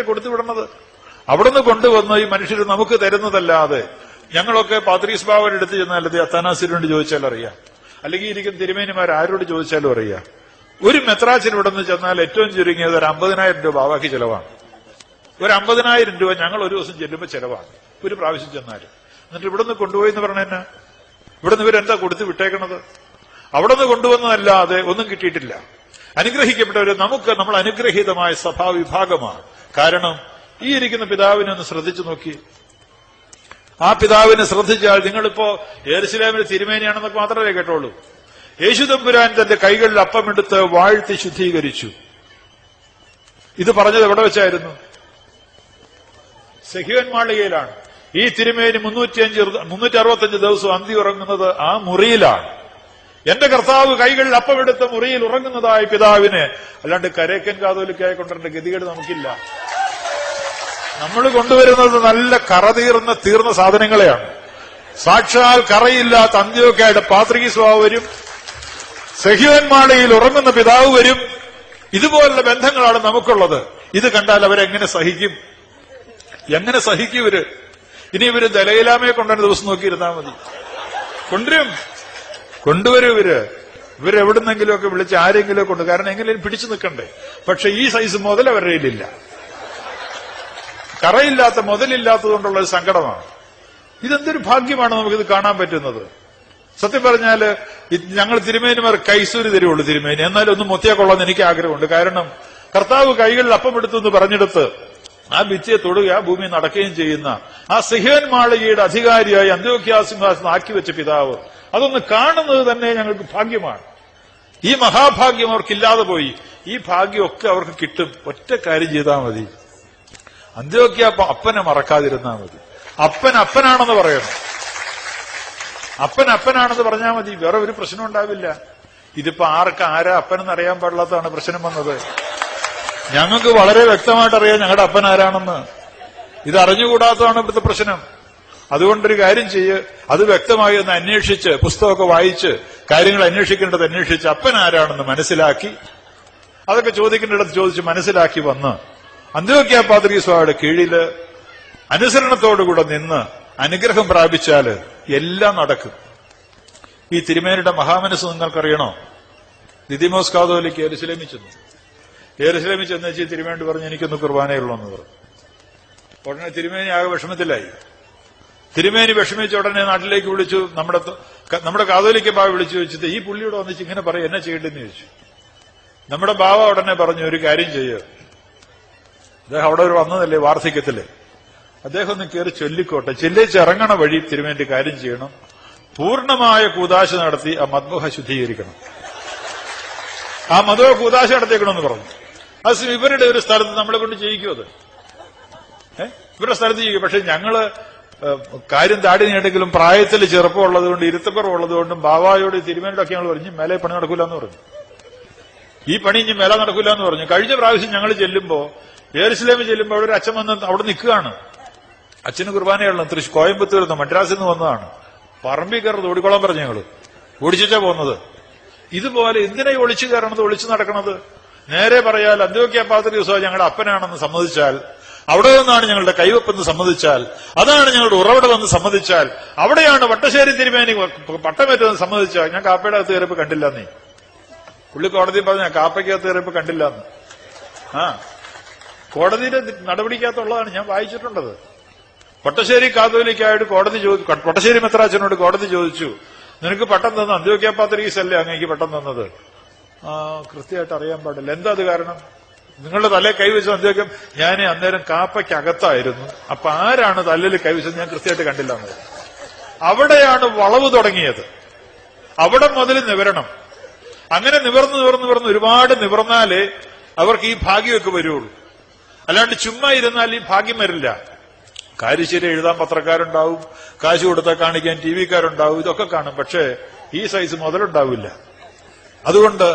കൊടുത്തു വിടണത്? അവിടുന്ന് കൊണ്ടുവന്ന് ഈ മനുഷ്യർ നമുക്ക് തരുന്നതല്ലാതെ ഞങ്ങളൊക്കെ പാത്രീസ് ബാബയുടെ എടുത്തു ചെന്നാൽ അത് അത്താനാസിനോട് ചോദിച്ചാലും അറിയാം. അല്ലെങ്കിൽ ഇരിക്കുന്ന തിരുമേനിമാർ ആരോട് ചോദിച്ചാലും അറിയാം. ഒരു മെത്രാച്ചിന് ഇവിടെ ചെന്നാൽ ഏറ്റവും ചുരുങ്ങിയത് ഒരു അമ്പതിനായിരം രൂപ ബാബാക്ക് ചെലവാണ്. ഒരു അമ്പതിനായിരം രൂപ ഞങ്ങൾ ഒരു ദിവസം ചെല്ലുമ്പോൾ ചെലവാണ്. ഒരു പ്രാവശ്യം ചെന്നാൽ എന്നിട്ട് ഇവിടുന്ന് കൊണ്ടുപോയി എന്ന് പറഞ്ഞ ഇവിടുന്ന് ഇവരെന്താ കൊടുത്ത് വിട്ടേക്കണത്? അവിടെ നിന്ന് കൊണ്ടുവന്നതല്ലാതെ ഒന്നും കിട്ടിയിട്ടില്ല. അനുഗ്രഹിക്കപ്പെട്ടവര് നമുക്ക് നമ്മൾ അനുഗ്രഹീതമായ സഭാവിഭാഗമാണ്. കാരണം ഈ ഇരിക്കുന്ന പിതാവിനെ ഒന്ന് ശ്രദ്ധിച്ചു നോക്കി. ആ പിതാവിനെ ശ്രദ്ധിച്ചാൽ നിങ്ങളിപ്പോ ഏറുസലേമിൽ തിരുമേനിയാണെന്നൊക്കെ മാത്രമേ കേട്ടോളൂ. യേശു യേശുദമ്പുരാൻ തന്റെ കൈകളിൽ അപ്പമെടുത്ത് വാഴ്ത്തി ശുദ്ധീകരിച്ചു. ഇത് പറഞ്ഞത് എവിടെ വെച്ചായിരുന്നു? സെഹിയൻ മാളികയിലാണ്. ഈ തിരുമേനി മുന്നൂറ്റിയഞ്ച് മുന്നൂറ്റി അറുപത്തിയഞ്ച് ദിവസം അന്തി ഉറങ്ങുന്നത് ആ മുറിയിലാണ്. എന്റെ കർത്താവ് കൈകളിൽ അപ്പമെടുത്ത മുറിയിൽ ഉറങ്ങുന്നതായ പിതാവിന്. അല്ലാണ്ട് കരേക്കൻ കാതോലിക്കായി കൊണ്ടുവരേണ്ട ഗതികേട് നമുക്കില്ല. നമ്മൾ കൊണ്ടുവരുന്നത് നല്ല കറ തീർന്ന തീർന്ന സാധനങ്ങളെയാണ്. സാക്ഷാൽ കറയില്ലാത്ത അന്ത്യോക്കായുടെ പാത്രികി വരും. സഹിതന്മാളിയിൽ ഉറങ്ങുന്ന പിതാവ് വരും. ഇതുപോലുള്ള ബന്ധങ്ങളാണ് നമുക്കുള്ളത്. ഇത് കണ്ടാൽ അവരെങ്ങനെ സഹിക്കും? എങ്ങനെ സഹിക്കും ഇവർ? ഇനി ഇവർ ദലയിലാമയെ കൊണ്ടുവരുന്ന ദിവസം നോക്കിയിരുന്നാൽ മതി. കൊണ്ടുവരും. കൊണ്ടുവരും ഇവർ. ഇവരെവിടുന്നെങ്കിലും ഒക്കെ വിളിച്ച് ആരെങ്കിലും കൊണ്ട് കാരണം എങ്ങനെയും പിടിച്ചു നിൽക്കണ്ടേ. പക്ഷെ ഈ സൈസ് മുതൽ അവരുടെ കയ്യിലില്ല. കറയില്ലാത്ത മുതലില്ലാത്തതുകൊണ്ടുള്ള ഒരു സങ്കടമാണ്. ഇതെന്തൊരു ഭാഗ്യമാണ് നമുക്കിത് കാണാൻ പറ്റുന്നത്? സത്യം പറഞ്ഞാൽ ഞങ്ങൾ തിരുമേനിമാർ കൈസൂരി തരുവുള്ളൂ തിരുമേനി. എന്നാലും ഒന്ന് മുത്തിയാക്കൊള്ളാന്ന് എനിക്ക് ആഗ്രഹമുണ്ട്. കാരണം കർത്താവ് കൈകളിൽ അപ്പം അപ്പമെടുത്തു എന്ന് പറഞ്ഞെടുത്ത് ആ ഭിത്തിയെ തൊടുക ആ ഭൂമി നടക്കുകയും ചെയ്യുന്ന ആ സിഹേൻ മാളികയുടെ അധികാരിയായി ആക്കി വെച്ച പിതാവ്. അതൊന്ന് കാണുന്നത് തന്നെ ഞങ്ങൾക്ക് ഭാഗ്യമാണ്. ഈ മഹാഭാഗ്യം അവർക്കില്ലാതെ പോയി. ഈ ഭാഗ്യമൊക്കെ അവർക്ക് കിട്ടും. ഒറ്റ കാര്യം ചെയ്താൽ മതി. അന്ത്യോക്യ അപ്പനെ മറക്കാതിരുന്നാൽ മതി. അപ്പൻ അപ്പനാണെന്ന് പറയണം. അപ്പൻ അപ്പനാണെന്ന് പറഞ്ഞാൽ മതി. വേറെ ഒരു പ്രശ്നം ഉണ്ടാവില്ല. ഇതിപ്പോ ആർക്ക് ആരാ അപ്പനെന്ന് അറിയാൻ പാടില്ലാത്തതാണ് പ്രശ്നം വന്നത്. ഞങ്ങൾക്ക് വളരെ വ്യക്തമായിട്ട് അറിയാം ഞങ്ങളുടെ അപ്പൻ ആരാണെന്ന്. ഇത് അറിഞ്ഞുകൂടാത്തതാണ് ഇവിടുത്തെ പ്രശ്നം. അതുകൊണ്ടൊരു കാര്യം ചെയ്യ്. അത് വ്യക്തമായി ഒന്ന് അന്വേഷിച്ച് പുസ്തകമൊക്കെ വായിച്ച് കാര്യങ്ങൾ അന്വേഷിക്കേണ്ടത് അന്വേഷിച്ച് അപ്പൻ ആരാണെന്ന് മനസ്സിലാക്കി അതൊക്കെ ചോദിക്കേണ്ടിടത്ത് ചോദിച്ച് മനസ്സിലാക്കി വന്ന് അന്ത്യോക്യ പാത്രീസ്വായുടെ കീഴിൽ അനുസരണത്തോടുകൂടെ നിന്ന് അനുഗ്രഹം പ്രാപിച്ചാൽ എല്ലാം നടക്കും. ഈ തിരുമേനിയുടെ മഹാമനസ് നിങ്ങൾക്കറിയണോ? ദിദിമോസ് കാതോലിക്ക് എരുസലേമിൽ എരുസലേമിൽ ചെന്ന് വെച്ച് തിരുമേണ്ടി പറഞ്ഞു എനിക്കൊന്ന് കുർബാനയുള്ളൂ എന്ന് പറഞ്ഞു. ഉടനെ തിരുമേനി ആകെ വിഷമത്തിലായി. തിരുമേനി വിഷമിച്ച ഉടനെ നാട്ടിലേക്ക് വിളിച്ചു. നമ്മുടെ നമ്മുടെ കാതോലിക്ക ബാവ വിളിച്ചു വെച്ചിട്ട് ഈ പുള്ളിയോട് വന്നിച്ച് ഇങ്ങനെ പറയും എന്നെ ചെയ്യേണ്ടെന്ന് ചോദിച്ചു. നമ്മുടെ ബാവ ഉടനെ പറഞ്ഞു ഒരു കാര്യം ചെയ്യുക അദ്ദേഹം അവിടെ ഒരു വന്നതല്ലേ വാർദ്ധക്യത്തിൽ. അദ്ദേഹം ഒന്ന് കയറി ചൊല്ലിക്കോട്ടെ. ചെല്ലിച്ച് ഇറങ്ങണ വഴി തിരുമേനി കാര്യം ചെയ്യണം. പൂർണമായ കൂതാശ നടത്തി ആ മദ്മുഖ ശുദ്ധീകരിക്കണം. ആ മധുവ കൂതാശ നടത്തിയേക്കണമെന്ന് പറഞ്ഞു. അത് ഇവരുടെ ഒരു സ്ഥലത്ത് നമ്മളെ കൊണ്ട് ചെയ്യിക്കും അത്? ഇവരുടെ സ്ഥലത്ത് ചെയ്യും പക്ഷെ ഞങ്ങൾ കാര്യം താടി നീണ്ടെങ്കിലും പ്രായത്തിൽ ചെറുപ്പമുള്ളതുകൊണ്ട് ഇരുത്തക്കുറവുള്ളതുകൊണ്ടും ബാവായോട് തിരുമേനോടൊക്കെ ഞങ്ങൾ പറഞ്ഞു മേലെ പണി നടക്കൂല എന്ന് പറഞ്ഞു. ഈ പണി ഇനി മേലെ നടക്കൂല എന്ന് പറഞ്ഞു. കഴിഞ്ഞ പ്രാവശ്യം ഞങ്ങൾ ചെല്ലുമ്പോ ഏറുസലേമിൽ ചെല്ലുമ്പോൾ അവിടെ ഒരു അച്ഛൻ വന്ന് അവിടെ നിൽക്കുകയാണ്. അച്ഛന് കുർബാനയുള്ള തൃശ്ശൂർ കോയമ്പത്തൂരിൽ നിന്ന് മദ്രാസിൽ നിന്ന് വന്നതാണ്. പറമ്പിൽ കയറുന്നത് ഓടിക്കോളാൻ പറഞ്ഞു ഞങ്ങൾ. ഓടിച്ചാ പോകുന്നത്. ഇതുപോലെ എന്തിനാ ഈ ഒളിച്ചു കയറണത് ഒളിച്ചു നടക്കണത്? നേരെ പറയാൽ അന്ത്യോക്യ പാത്രി ദിവസം ഞങ്ങളുടെ അപ്പനാണെന്ന് സമ്മതിച്ചാൽ അവിടെ നിന്നാണ് ഞങ്ങളുടെ കൈവപ്പെന്ന് സമ്മതിച്ചാൽ അതാണ് ഞങ്ങളുടെ ഉറവിടമെന്ന് സമ്മതിച്ചാൽ അവിടെയാണ് വട്ടശ്ശേരി തിരുമേനി പട്ടമേറ്റെന്ന് സമ്മതിച്ചാൽ ഞാൻ കാപ്പയുടെ അകത്ത് കയറിയപ്പോ കണ്ടില്ല നീ. പുള്ളി കോടതി പറഞ്ഞ കാപ്പയ്ക്കകത്ത് കയറിയപ്പോ കണ്ടില്ല എന്ന് ആ. കോടതിയുടെ നടപടിക്കകത്തുള്ളതാണ് ഞാൻ വായിച്ചിട്ടുണ്ടത് പട്ടശ്ശേരി കാതോലിക്കായിട്ട് കോടതി ചോദിച്ചു പട്ടശ്ശേരി മെത്രാച്ചനോട് കോടതി ചോദിച്ചു നിനക്ക് പട്ടം തന്നു അന്ത്യോക്യ പാത്രീസ് അല്ലേ അങ്ങേക്ക് പട്ടം തന്നത്? കൃത്യമായിട്ട് അറിയാൻ പാടില്ല. എന്താ അത് കാരണം? നിങ്ങളുടെ തലയിൽ കൈവച്ച അദ്ദേഹം ഞാൻ അന്നേരം കാപ്പയ്ക്കകത്തായിരുന്നു. അപ്പൊ ആരാണ് തലയിൽ കൈവച്ചത് ഞാൻ കൃത്യമായിട്ട് കണ്ടില്ല എന്നത് അവിടെയാണ് വളവ് തുടങ്ങിയത്. അവിടെ മുതൽ നിവരണം. അങ്ങനെ നിവർന്ന് നിവർന്ന് നിവർന്ന് ഒരുപാട് നിവർന്നാലേ അവർക്ക് ഈ ഭാഗ്യമൊക്കെ വരുള്ളൂ. അല്ലാണ്ട് ചുമ്മാ ഇരുന്നാൽ ഈ ഭാഗ്യം വരില്ല. കാര്യശ്ശേരി എഴുതാൻ പത്രക്കാരുണ്ടാവും കാശ് കൊടുത്താൽ കാണിക്കാൻ ടി വിക്കാരുണ്ടാവും ഇതൊക്കെ കാണും. പക്ഷേ ഈ സൈസ് മുതലുണ്ടാവില്ല. അതുകൊണ്ട്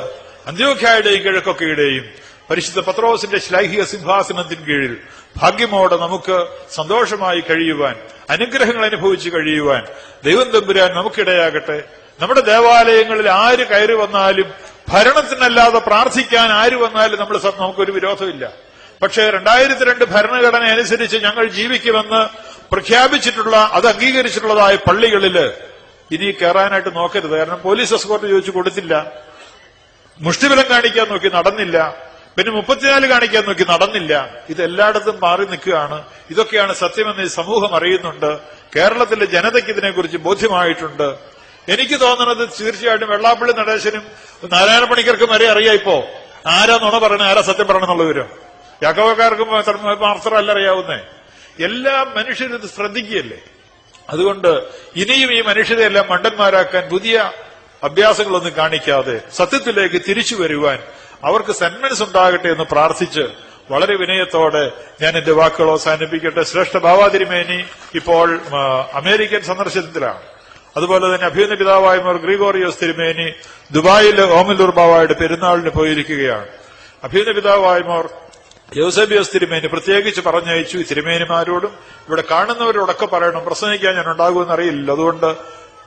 അന്ത്യോഖ്യായുടെയും കിഴക്കൊക്കെയുടെയും പരിശുദ്ധ പത്രോസിന്റെ ശ്ലൈഹിക സിംഹാസനത്തിന് കീഴിൽ ഭാഗ്യമോടെ നമുക്ക് സന്തോഷമായി കഴിയുവാൻ അനുഗ്രഹങ്ങൾ അനുഭവിച്ച് കഴിയുവാൻ ദൈവം തമ്പുരാൻ നമുക്കിടയാകട്ടെ. നമ്മുടെ ദേവാലയങ്ങളിൽ ആര് കയറി വന്നാലും ഭരണത്തിനല്ലാതെ പ്രാർത്ഥിക്കാൻ ആര് വന്നാലും നമ്മൾ നമുക്കൊരു വിരോധമില്ല. പക്ഷേ രണ്ടായിരത്തി രണ്ട് ഭരണഘടന അനുസരിച്ച് ഞങ്ങൾ ജീവിക്കുമെന്ന് പ്രഖ്യാപിച്ചിട്ടുള്ള അത് അംഗീകരിച്ചിട്ടുള്ളതായ പള്ളികളിൽ ഇനി കയറാനായിട്ട് നോക്കരുത്. കാരണം പോലീസ് എസ്കോർട്ട് ചോദിച്ചു കൊടുത്തില്ല. മുഷ്ടിബലം കാണിക്കാൻ നോക്കി നടന്നില്ല. പിന്നെ മുപ്പത്തിനാല് കാണിക്കാൻ നോക്കി നടന്നില്ല. ഇത് എല്ലായിടത്തും മാറി നിൽക്കുകയാണ്. ഇതൊക്കെയാണ് സത്യമെന്ന് ഈ സമൂഹം അറിയുന്നുണ്ട്. കേരളത്തിലെ ജനതയ്ക്ക് ഇതിനെക്കുറിച്ച് ബോധ്യമായിട്ടുണ്ട്. എനിക്ക് തോന്നുന്നത് തീർച്ചയായിട്ടും വെള്ളാപ്പള്ളി നടേശനും നാരായണ പണിക്കർക്കും വരെ അറിയാം ഇപ്പോ. ആരാ നുണ പറയണ ആരാ സത്യം പറയണമെന്നുള്ള വിവരം? യാക്കോക്കാർക്കും മാത്രമല്ല അറിയാവുന്നേ. എല്ലാ മനുഷ്യരും ഇത് ശ്രദ്ധിക്കുകയല്ലേ? അതുകൊണ്ട് ഇനിയും ഈ മനുഷ്യരെല്ലാം മണ്ടന്മാരാക്കാൻ പുതിയ അഭ്യാസങ്ങളൊന്നും കാണിക്കാതെ സത്യത്തിലേക്ക് തിരിച്ചു വരുവാൻ അവർക്ക് സന്മനസ് ഉണ്ടാകട്ടെ എന്ന് പ്രാർത്ഥിച്ച് വളരെ വിനയത്തോടെ ഞാൻ എന്റെ വാക്കുകൾ അവസാനിപ്പിക്കട്ടെ. ശ്രേഷ്ഠ ഭാവാതിരിമേനി ഇപ്പോൾ അമേരിക്കൻ സന്ദർശനത്തിലാണ്. അതുപോലെ തന്നെ അഭ്യുന്ന പിതാവായ്മർ ഗ്രിഗോറിയോസ് തിരുമേനി ദുബായിൽ ഓമല്ലൂർ ബാവായുടെ പെരുന്നാളിന് പോയിരിക്കുകയാണ്. അഭ്യുന്ന പിതാവായ്മോർ യോസബിയോസ് തിരുമേനി പ്രത്യേകിച്ച് പറഞ്ഞയച്ചു തിരുമേനിമാരോടും ഇവിടെ കാണുന്നവരോടൊക്കെ പറയണം. പ്രസംഗിക്കാൻ ഞാൻ ഉണ്ടാകുമെന്ന് അറിയില്ല. അതുകൊണ്ട്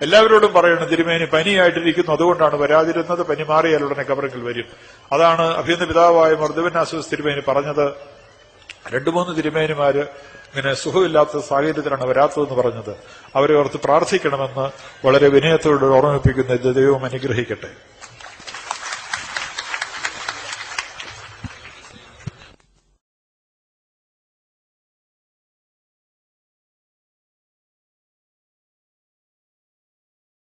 എല്ലാവരോടും പറയണം തിരുമേനി പനിയായിട്ടിരിക്കുന്നു അതുകൊണ്ടാണ് വരാതിരുന്നത് പനി മാറിയാൽ ഉടനെ കബറിൽ വരും. അതാണ് അഭ്യന്ത പിതാവായ മർദ്ദവനാസുസ് തിരുമേനി പറഞ്ഞത്. രണ്ടു മൂന്ന് തിരുമേനിമാര് ഇങ്ങനെ സുഖമില്ലാത്ത സാഹചര്യത്തിലാണ് വരാത്തതെന്ന് പറഞ്ഞത്. അവരെ ഓർത്ത് പ്രാർത്ഥിക്കണമെന്ന് വളരെ വിനയത്തോട് ഓർമ്മിപ്പിക്കുന്ന ദൈവം അനുഗ്രഹിക്കട്ടെ.